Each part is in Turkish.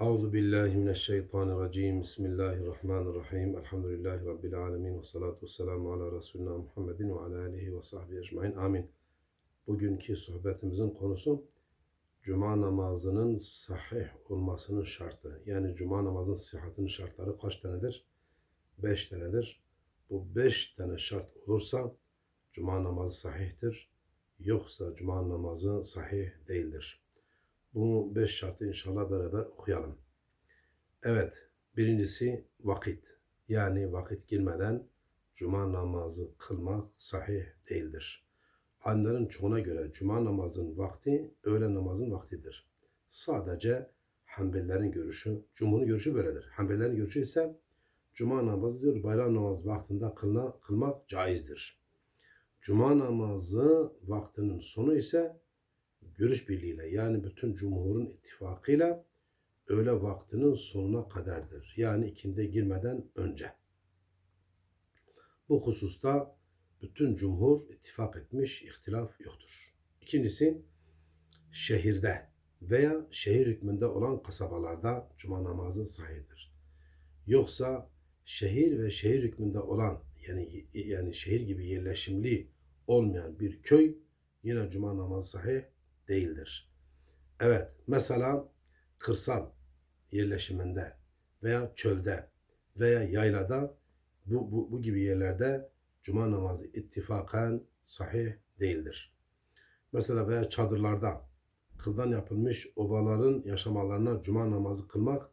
Euzu billahi mineşşeytanirracim. Bismillahirrahmanirrahim. Elhamdülillahi rabbil alamin ve salatu vesselamu ala resulina Muhammedin ve ala alihi ve sahbihi ecmaîn. Amin. Bugünkü sohbetimizin konusu Cuma namazının sahih olmasının şartı. Yani Cuma namazının sıhhatinin şartları kaç tanedir? Beş tanedir. Bu beş tane şart olursa Cuma namazı sahihtir. Yoksa Cuma namazı sahih değildir. Bu beş şartı inşallah beraber okuyalım. Evet, birincisi vakit. Yani vakit girmeden Cuma namazı kılmak sahih değildir. Alimlerin çoğuna göre Cuma namazın vakti öğle namazın vaktidir. Sadece Hanbelilerin görüşü, Cumhur'un görüşü böyledir. Hanbelilerin görüşü ise Cuma namazı diyor bayram namazı vaktinde kılına, kılmak caizdir. Cuma namazı vaktinin sonu ise görüş birliğiyle yani bütün cumhurun ittifakıyla öğle vaktinin sonuna kadardır. Yani ikinde girmeden önce. Bu hususta bütün cumhur ittifak etmiş, ihtilaf yoktur. İkincisi şehirde veya şehir hükmünde olan kasabalarda cuma namazı sahihdir. Yoksa şehir ve şehir hükmünde olan yani yani şehir gibi yerleşimli olmayan bir köy yine cuma namazı sahih değildir. Evet, mesela kırsal yerleşiminde veya çölde veya yaylada bu, bu, bu gibi yerlerde cuma namazı ittifakan sahih değildir. Mesela veya çadırlarda kıldan yapılmış obaların yaşamalarına cuma namazı kılmak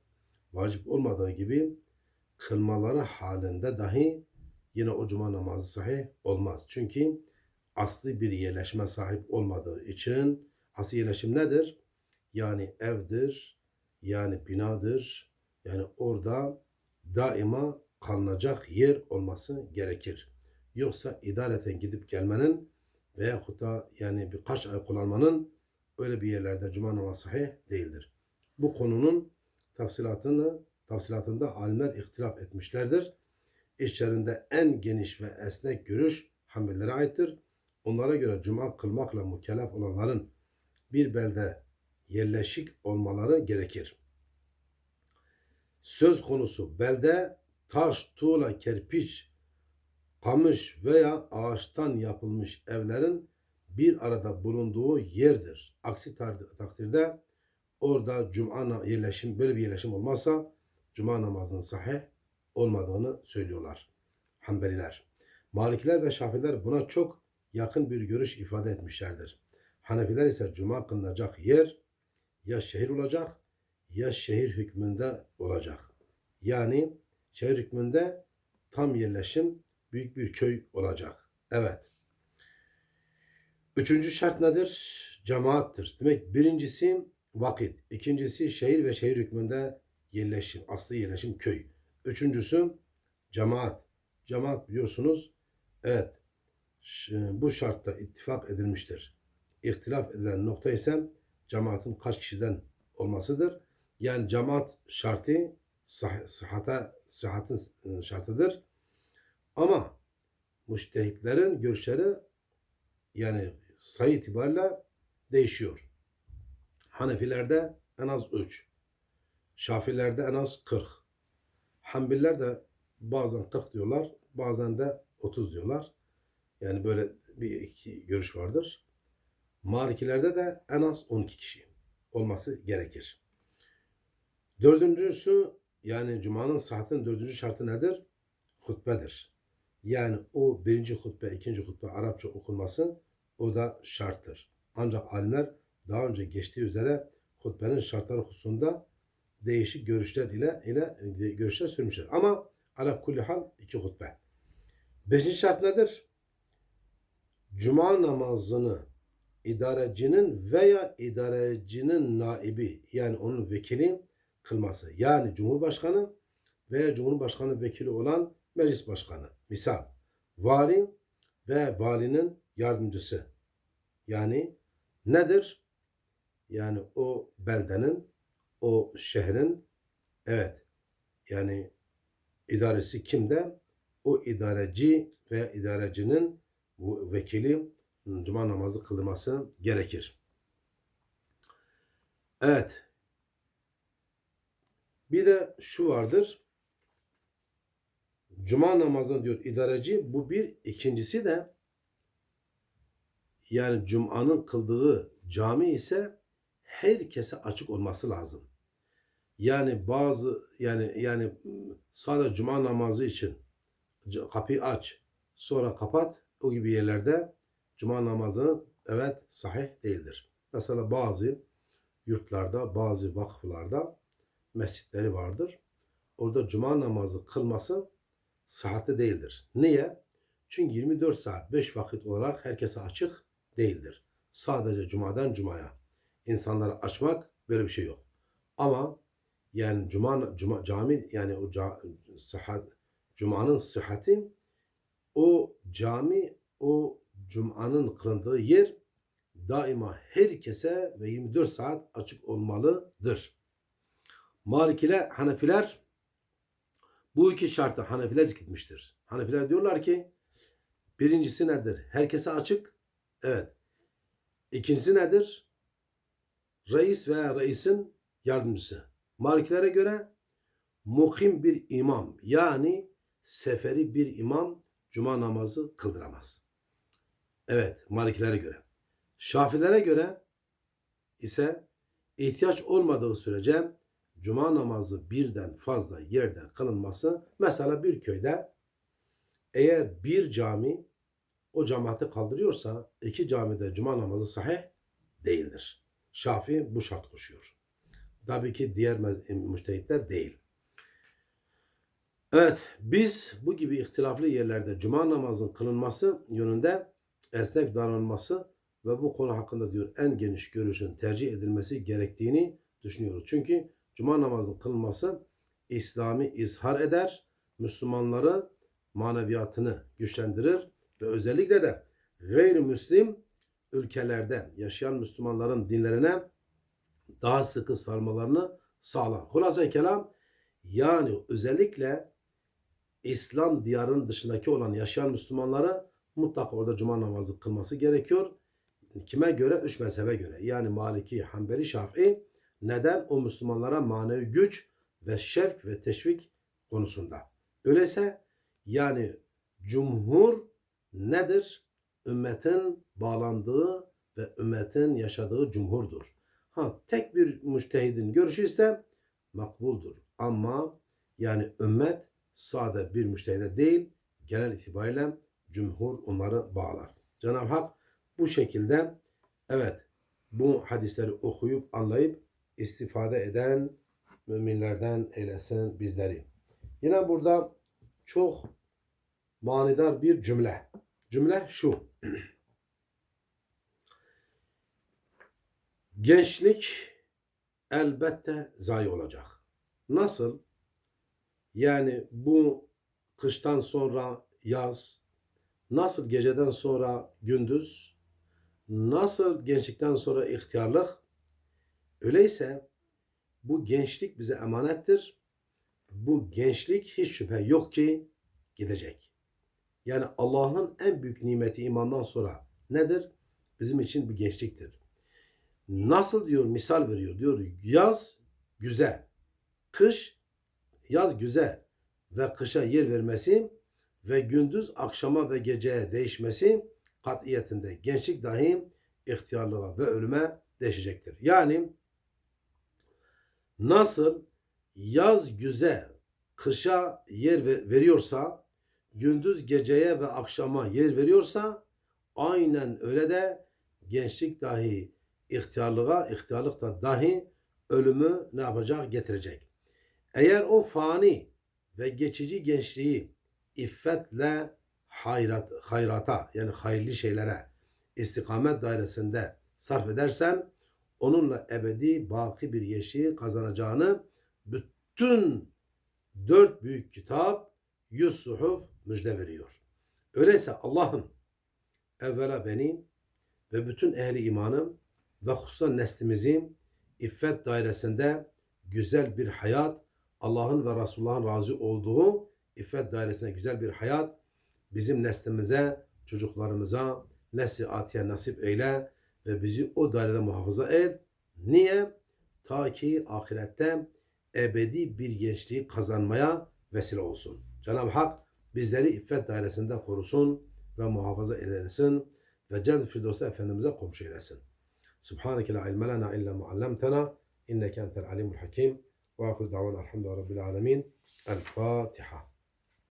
vacip olmadığı gibi kılmaları halinde dahi yine o cuma namazı sahih olmaz. Çünkü aslı bir yerleşme sahip olmadığı için asli yerleşim nedir? Yani evdir, yani binadır. Yani orada daima kalınacak yer olması gerekir. Yoksa idareten gidip gelmenin veya da yani birkaç ay kullanmanın öyle bir yerlerde cuma namazı sahih değildir. Bu konunun tafsilatını tafsilatında alimler ihtilaf etmişlerdir. İçlerinde en geniş ve esnek görüş Hanbelilere aittir. Onlara göre cuma kılmakla mükellef olanların bir belde yerleşik olmaları gerekir. Söz konusu belde taş, tuğla, kerpiç, kamış veya ağaçtan yapılmış evlerin bir arada bulunduğu yerdir. Aksi takdirde orada cuma yerleşim böyle bir yerleşim olmazsa cuma namazının sahih olmadığını söylüyorlar. Hanbeliler. Malikiler ve Şafiler buna çok yakın bir görüş ifade etmişlerdir. Hanefiler ise cuma kılınacak yer ya şehir olacak ya şehir hükmünde olacak. Yani şehir hükmünde tam yerleşim büyük bir köy olacak. Evet. Üçüncü şart nedir? Cemaattir. Demek birincisi vakit. ikincisi şehir ve şehir hükmünde yerleşim. Aslı yerleşim köy. Üçüncüsü cemaat. Cemaat biliyorsunuz evet bu şartta ittifak edilmiştir ihtilaf edilen nokta ise cemaatin kaç kişiden olmasıdır. Yani cemaat şartı sah sıhhata, sıhhatın e, şartıdır. Ama müştehitlerin görüşleri yani sayı itibariyle değişiyor. Hanefilerde en az 3. Şafilerde en az 40. Hanbiller de bazen 40 diyorlar, bazen de 30 diyorlar. Yani böyle bir iki görüş vardır. Malikilerde de en az 12 kişi olması gerekir. Dördüncüsü yani Cuma'nın saatinin dördüncü şartı nedir? Hutbedir. Yani o birinci hutbe, ikinci hutbe Arapça okunması o da şarttır. Ancak alimler daha önce geçtiği üzere hutbenin şartları hususunda değişik görüşler ile ile görüşler sürmüşler. Ama ala kulli hal iki hutbe. Beşinci şart nedir? Cuma namazını idarecinin veya idarecinin naibi yani onun vekili kılması. Yani Cumhurbaşkanı veya Cumhurbaşkanı vekili olan meclis başkanı. Misal vali ve valinin yardımcısı. Yani nedir? Yani o beldenin, o şehrin evet yani idaresi kimde? O idareci veya idarecinin bu vekili cuma namazı kılması gerekir. Evet. Bir de şu vardır. Cuma namazı diyor idareci. Bu bir. ikincisi de yani Cuma'nın kıldığı cami ise herkese açık olması lazım. Yani bazı yani yani sadece cuma namazı için kapıyı aç sonra kapat o gibi yerlerde cuma namazı evet sahih değildir. Mesela bazı yurtlarda bazı vakıflarda mescitleri vardır. Orada cuma namazı kılması sıhhatli değildir. Niye? Çünkü 24 saat 5 vakit olarak herkese açık değildir. Sadece cumadan cumaya. İnsanları açmak böyle bir şey yok. Ama yani cuma, cuma cami yani o ca, sıhhat, cumanın sıhhati o cami o cumanın kılındığı yer daima herkese ve 24 saat açık olmalıdır. Malikiler, Hanefiler bu iki şartı Hanefiler zikretmiştir. Hanefiler diyorlar ki birincisi nedir? Herkese açık. Evet. İkincisi nedir? Reis veya reisin yardımcısı. Malikilere göre mukim bir imam yani seferi bir imam cuma namazı kıldıramaz. Evet Malikilere göre. Şafilere göre ise ihtiyaç olmadığı sürece cuma namazı birden fazla yerde kılınması mesela bir köyde eğer bir cami o cemaati kaldırıyorsa iki camide cuma namazı sahih değildir. Şafii bu şart koşuyor. Tabii ki diğer müştehitler değil. Evet, biz bu gibi ihtilaflı yerlerde cuma namazının kılınması yönünde esnek davranılması ve bu konu hakkında diyor en geniş görüşün tercih edilmesi gerektiğini düşünüyoruz. Çünkü cuma namazının kılınması İslami izhar eder, Müslümanları maneviyatını güçlendirir ve özellikle de gayrimüslim ülkelerde yaşayan Müslümanların dinlerine daha sıkı sarmalarını sağlar. Hulasa kelam yani özellikle İslam diyarının dışındaki olan yaşayan Müslümanlara mutlaka orada cuma namazı kılması gerekiyor. Kime göre? Üç mezhebe göre. Yani Maliki, Hanbeli, Şafii. Neden? O Müslümanlara manevi güç ve şevk ve teşvik konusunda. Öyleyse yani cumhur nedir? Ümmetin bağlandığı ve ümmetin yaşadığı cumhurdur. Ha tek bir müştehidin görüşü ise makbuldur. Ama yani ümmet sade bir müştehide değil, genel itibariyle cumhur onları bağlar. Cenab-ı Hak bu şekilde evet bu hadisleri okuyup anlayıp istifade eden müminlerden eylesin bizleri. Yine burada çok manidar bir cümle. Cümle şu. Gençlik elbette zayi olacak. Nasıl? Yani bu kıştan sonra yaz, nasıl geceden sonra gündüz, nasıl gençlikten sonra ihtiyarlık, öyleyse bu gençlik bize emanettir. Bu gençlik hiç şüphe yok ki gidecek. Yani Allah'ın en büyük nimeti imandan sonra nedir? Bizim için bir gençliktir. Nasıl diyor misal veriyor diyor yaz güzel, kış yaz güzel ve kışa yer vermesi ve gündüz akşama ve geceye değişmesi katiyetinde gençlik dahi ihtiyarlığa ve ölüme değişecektir. Yani nasıl yaz güzel kışa yer ve- veriyorsa gündüz geceye ve akşama yer veriyorsa aynen öyle de gençlik dahi ihtiyarlığa, ihtiyarlık da dahi ölümü ne yapacak? Getirecek. Eğer o fani ve geçici gençliği iffetle hayrat, hayrata yani hayırlı şeylere istikamet dairesinde sarf edersen onunla ebedi baki bir gençliği kazanacağını bütün dört büyük kitap yüz suhuf müjde veriyor. Öyleyse Allah'ım evvela beni ve bütün ehli imanım ve hususan neslimizi iffet dairesinde güzel bir hayat, Allah'ın ve Resulullah'ın razı olduğu iffet dairesinde güzel bir hayat bizim neslimize, çocuklarımıza, nesli atiye nasip eyle ve bizi o dairede muhafaza et. Niye? Ta ki ahirette ebedi bir gençliği kazanmaya vesile olsun. Cenab-ı Hak bizleri iffet dairesinde korusun ve muhafaza eylesin ve Cennet-i Firdevs'te Efendimiz'e komşu eylesin. Subhaneke la ilme lena illa muallemtena inneke entel alimul hakim ve ahir davan elhamdülillahi rabbil alemin. El Fatiha.